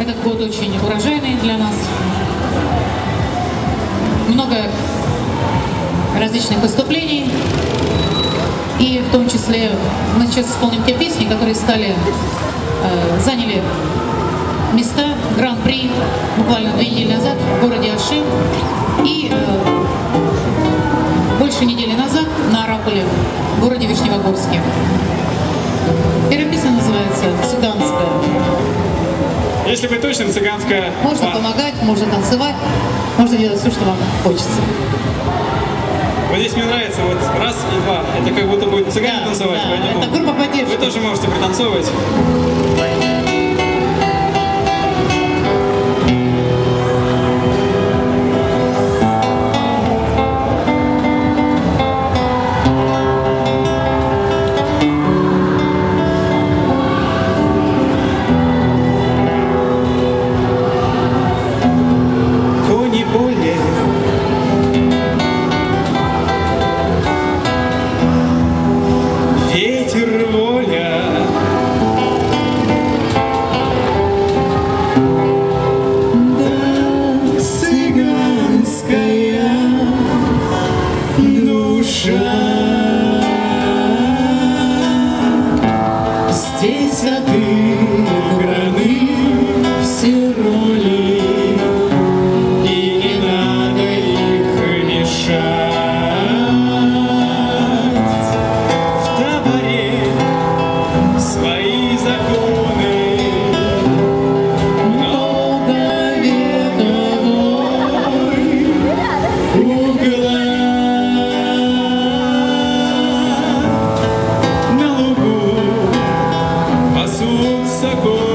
Этот год очень урожайный для нас. Много различных выступлений. И в том числе мы сейчас исполним те песни, которые стали, э, заняли места гран-при буквально две недели назад в городе Аши. И э, больше недели назад на Оракуле в городе Вишневогорске. Первая песня называется «Цыганская». Если быть точным, цыганская... Можно а, помогать, можно танцевать, можно делать все, что вам хочется. Вот здесь мне нравится вот раз и два. Это как будто будет цыгане Да, танцевать, да, поэтому это группа поддержки. вы тоже можете пританцовывать. circle.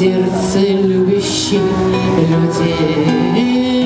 Сердце любящих людей.